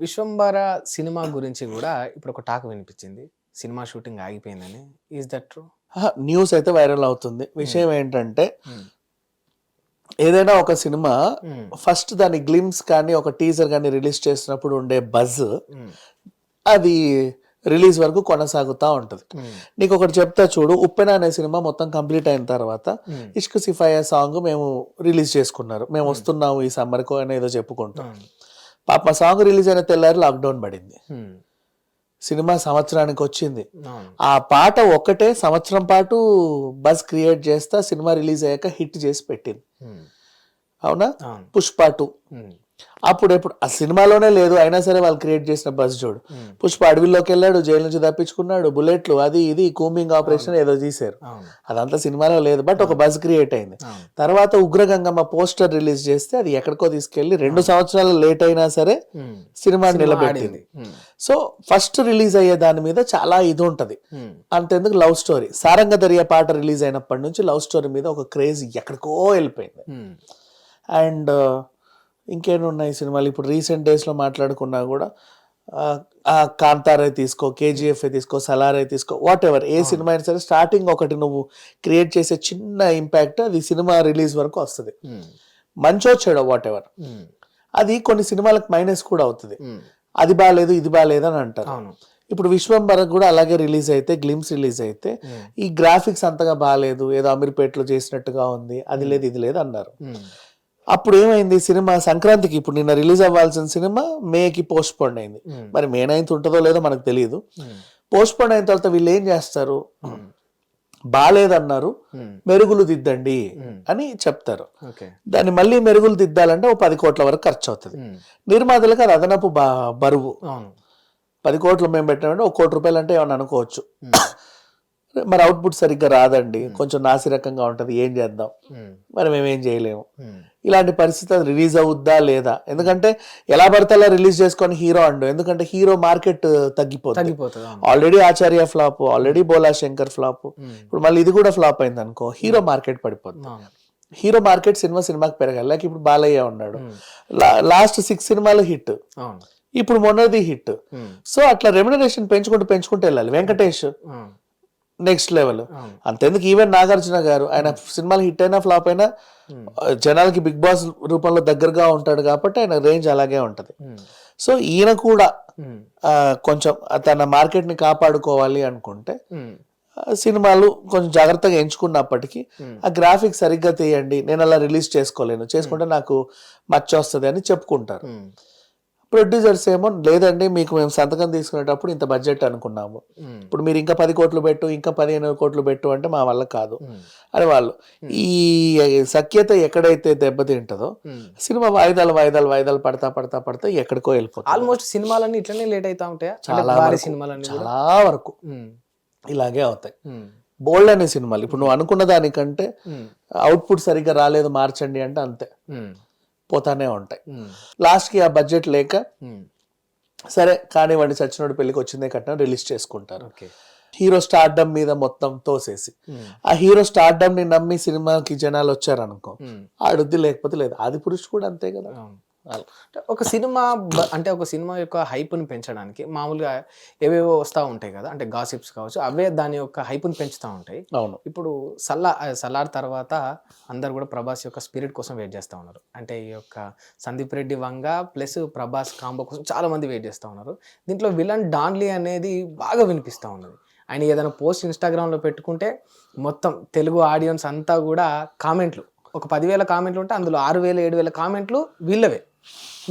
Vishwambhara cinema గురించి కూడా ఇప్పుడు ఒక టాక్ వినిపించింది. సినిమా షూటింగ్ ఆగిపోయిందని. ఈజ్ దట్ ట్రూ న్యూస్ అయితే వైరల్ అవుతుంది. విషయం ఏంటంటే ఏదైనా ఒక సినిమా ఫస్ట్ దాని గ్లిమ్స్ కానీ ఒక టీజర్ కానీ రిలీజ్ చేసినప్పుడు ఉండే బజ్ అది రిలీజ్ వరకు కొనసాగుతూ ఉంటుంది. నీకు ఒకటి చెప్తా చూడు. ఉప్పెన అనే సినిమా మొత్తం కంప్లీట్ అయిన తర్వాత ఇష్క్ సిఫాయా సాంగ్ మేము రిలీజ్ చేసుకున్నారు. మేము వస్తున్నాము ఈ సమ్మర్కు అని ఏదో చెప్పుకుంటాం. పాప సాంగ్ రిలీజ్ అయిన తెల్లారి లాక్డౌన్ పడింది. సినిమా సంవత్సరానికి వచ్చింది. ఆ పాట ఒక్కటే సంవత్సరం పాటు బస్ క్రియేట్ చేస్తా సినిమా రిలీజ్ అయ్యాక హిట్ చేసి పెట్టింది. అవునా? పుష్ప టూ. అప్పుడు ఎప్పుడు ఆ సినిమాలోనే లేదు అయినా సరే వాళ్ళు క్రియేట్ చేసిన బస్ చూడు. పుష్ప అడవిలోకి వెళ్ళాడు జైలు నుంచి తప్పించుకున్నాడు బుల్లెట్లు అది ఇది కూమింగ్ ఆపరేషన్ ఏదో తీశారు. అదంతా సినిమాలో లేదు బట్ ఒక బస్ క్రియేట్ అయింది. తర్వాత ఉగ్రగంగమ్మ పోస్టర్ రిలీజ్ చేస్తే అది ఎక్కడికో తీసుకెళ్ళి రెండు సంవత్సరాలు లేట్ అయినా సరే. సినిమా నిలబెట్టింది. సో ఫస్ట్ రిలీజ్ అయ్యే దాని మీద చాలా ఇది ఉంటది. అంతెందుకు లవ్ స్టోరీ. సారంగ దర్యా పాట రిలీజ్ అయినప్పటి నుంచి లవ్ స్టోరీ మీద ఒక క్రేజ్ ఎక్కడికో వెళ్ళిపోయింది. అండ్ ఇంకేమి ఉన్నాయి సినిమాలు ఇప్పుడు రీసెంట్ డేస్లో మాట్లాడుకున్నా కూడా కాంతారే తీసుకో కేజీఎఫ్ తీసుకో సలారే తీసుకో వాట్ ఎవర్ ఏ సినిమా అయినా సరే స్టార్టింగ్ ఒకటి నువ్వు క్రియేట్ చేసే చిన్న ఇంపాక్ట్ అది సినిమా రిలీజ్ వరకు వస్తుంది. మంచో చెడో వాట్ ఎవర్. అది కొన్ని సినిమాలకు మైనస్ కూడా అవుతుంది. అది బాగాలేదు ఇది బాగాలేదు అని అంటారు ఇప్పుడు విశ్వంబర కూడా అలాగే రిలీజ్ అయితే గ్లిమ్స్ రిలీజ్ అయితే. ఈ గ్రాఫిక్స్ అంతగా బాగాలేదు ఏదో అమీర్పేటలో చేసినట్టుగా ఉంది అది లేదు ఇది లేదు అన్నారు. అప్పుడు ఏమైంది సినిమా సంక్రాంతికి ఇప్పుడు నిన్న రిలీజ్ అవ్వాల్సిన సినిమా మేకి పోస్ట్ పోన్ అయింది. మరి మే నైన్త్ ఉంటుందో లేదో మనకు తెలియదు. పోస్ట్ పోన్ అయిన తర్వాత వీళ్ళు ఏం చేస్తారు. బాగాలేదన్నారు. మెరుగులు దిద్దండి. అని చెప్తారు దాన్ని మళ్ళీ మెరుగులు దిద్దాలంటే ఓ పది కోట్ల వరకు ఖర్చు అవుతుంది. నిర్మాతలకు అది అదనపు బరువు పది కోట్లు మేము పెట్టామంటే ఒక కోటి రూపాయలు అంటే ఏమన్నా అనుకోవచ్చు. మరి అవుట్పుట్ సరిగ్గా రాదండి. కొంచెం నాసిరకంగా ఉంటది. ఏం చేద్దాం? ఉమ్. మరి మేమేం చేయలేము. ఉమ్. ఇలాంటి పరిస్థితి అది రిలీజ్ అవుద్దా లేదా? ఎందుకంటే ఎలా పడితే అలా రిలీజ్ చేసుకొని హీరో అండు. ఎందుకంటే హీరో మార్కెట్ తగ్గిపోతుంది already Acharya flop already Bhola Shankar flop. ఇప్పుడు మళ్ళీ ఇది కూడా ఫ్లాప్ అయింది అనుకో హీరో మార్కెట్ పడిపోతుంది హీరో మార్కెట్ సినిమా సినిమాకి పెరగాలి. లేక ఇప్పుడు బాలయ్య ఉన్నాడు. లాస్ట్ సిక్స్ సినిమాలు హిట్ ఇప్పుడు మొన్నది హిట్. సో అట్లా రెమ్యునరేషన్ పెంచుకుంటూ పెంచుకుంటూ వెళ్ళాలి. వెంకటేష్. నెక్స్ట్ లెవెల్ అంతెందుకు ఈవెన్ నాగార్జున గారు ఆయన సినిమాలు హిట్ అయినా ఫ్లాప్ అయినా. జనాలకి బిగ్ బాస్ రూపంలో దగ్గరగా ఉంటాడు కాబట్టి ఆయన రేంజ్ అలాగే ఉంటది. సో ఈయన కూడా కొంచెం తన మార్కెట్ని కాపాడుకోవాలి అనుకుంటే సినిమాలు కొంచెం జాగ్రత్తగా ఎంచుకున్నప్పటికీ. ఆ గ్రాఫిక్స్ సరిగ్గా తీయండి నేను అలా రిలీజ్ చేసుకోలేను చేసుకుంటే నాకు మచ్చ వస్తుంది అని చెప్పుకుంటారు. ప్రొడ్యూసర్స్ ఏమో లేదండి మీకు మేము సంతకం తీసుకునేటప్పుడు ఇంత బడ్జెట్ అనుకున్నాము. ఇప్పుడు మీరు ఇంకా పది కోట్లు పెట్టు ఇంకా పదిహేను కోట్లు పెట్టు అంటే మా వల్ల కాదు. అని వాళ్ళు ఈ సఖ్యత ఎక్కడైతే దెబ్బతింటదో. సినిమా వాయిదాలు వాయిదాలు వాయిదాలు పడతా పడతా పడతా ఎక్కడికో వెళ్ళిపోతుంది ఆల్మోస్ట్ సినిమాలన్నీ ఇట్లనే లేట్ అవుతా ఉంటాయా చాలా సినిమాలన్నీ చాలా వరకు. ఇలాగే అవుతాయి. బోల్డ్ అనే సినిమాలు ఇప్పుడు నువ్వు అనుకున్న దానికంటే. అవుట్పుట్ సరిగ్గా రాలేదు మార్చండి అంటే అంతే. పోతానే ఉంటాయి. లాస్ట్కి ఆ బడ్జెట్ లేక. సరే కానివ్వండి చచ్చినోడు పెళ్ళికి వచ్చిందే కట్టిన రిలీజ్ చేసుకుంటారు హీరో స్టార్డమ్ మీద మొత్తం తోసేసి. ఆ హీరో స్టార్డమ్ని నమ్మి సినిమాకి జనాలు వచ్చారనుకో. ఆడుద్ది లేకపోతే లేదు ఆది పురుష్ కూడా అంతే కదా ఒక సినిమా అంటే ఒక సినిమా యొక్క హైప్ని పెంచడానికి మామూలుగా ఏవేవో వస్తూ ఉంటాయి కదా అంటే గాసిప్స్ కావచ్చు అవే దాని యొక్క హైప్ని పెంచుతూ ఉంటాయి. అవును. ఇప్పుడు సల్లా సలార్ తర్వాత అందరు కూడా ప్రభాస్ యొక్క స్పిరిట్ కోసం వెయిట్ చేస్తూ ఉన్నారు. అంటే ఈ యొక్క సందీప్ రెడ్డి వంగ ప్లస్ ప్రభాస్ కాంబో కోసం చాలా మంది వెయిట్ చేస్తూ ఉన్నారు. దీంట్లో విలన్ డాన్లీ అనేది బాగా వినిపిస్తూ ఉన్నది. ఆయన ఏదైనా పోస్ట్ ఇన్స్టాగ్రామ్లో పెట్టుకుంటే మొత్తం తెలుగు ఆడియన్స్ అంతా కూడా కామెంట్లు ఒక పదివేల కామెంట్లు ఉంటే అందులో ఆరు వేల ఏడు వేల కామెంట్లు వీళ్ళవే.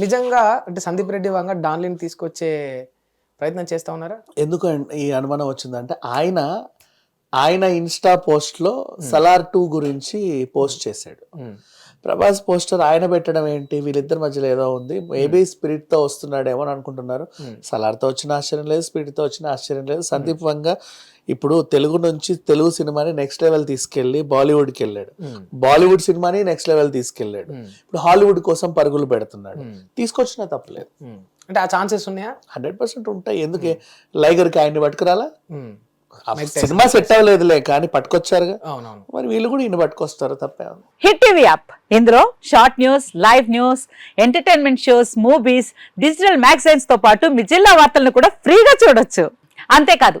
నిజంగా అంటే సందీప్ రెడ్డి వంగ డాన్లీని తీసుకొచ్చే ప్రయత్నం చేస్తూ ఉన్నారా? ఎందుకు ఈ అనుమానం వచ్చిందంటే ఆయన ఆయన ఇన్స్టా పోస్ట్లో సలార్ టూ గురించి పోస్ట్ చేశాడు. ప్రభాస్ పోస్టర్ ఆయన పెట్టడం ఏంటి? వీళ్ళిద్దరి మధ్యలో ఏదో ఉంది. మేబీ స్పిరిట్తో వస్తున్నాడేమో అని అనుకుంటున్నారు. Hmm. సలార్తో వచ్చిన ఆశ్చర్యం లేదు స్పిరిట్తో వచ్చిన ఆశ్చర్యం లేదు. సందీప్ వంగ ఇప్పుడు తెలుగు నుంచి తెలుగు సినిమాని నెక్స్ట్ లెవెల్ తీసుకెళ్ళి బాలీవుడ్కి వెళ్ళాడు. బాలీవుడ్ సినిమాని నెక్స్ట్ లెవెల్ తీసుకెళ్ళాడు ఇప్పుడు హాలీవుడ్ కోసం పరుగులు పెడుతున్నాడు. తీసుకొచ్చినా తప్పలేదు. అంటే ఆ ఛాన్సెస్ ఉన్నాయా? హండ్రెడ్ పర్సెంట్ ఉంటాయి. ఎందుకే? లైగర్కి ఆయన్ని పట్టుకురాలా? సినిమా సెట్ అవ్వలేదులే కానీ పట్టుకొచ్చారుగా. అవునవును. మరి వీళ్ళు కూడా ఈయన పట్టుకొస్తారు తప్పే. హిట్ టీవీ యాప్ ఇందులో short news live news entertainment shows movies digital మ్యాగజైన్స్తో పాటు మీ జిల్లా వార్తలను కూడా ఫ్రీగా చూడొచ్చు. అంతేకాదు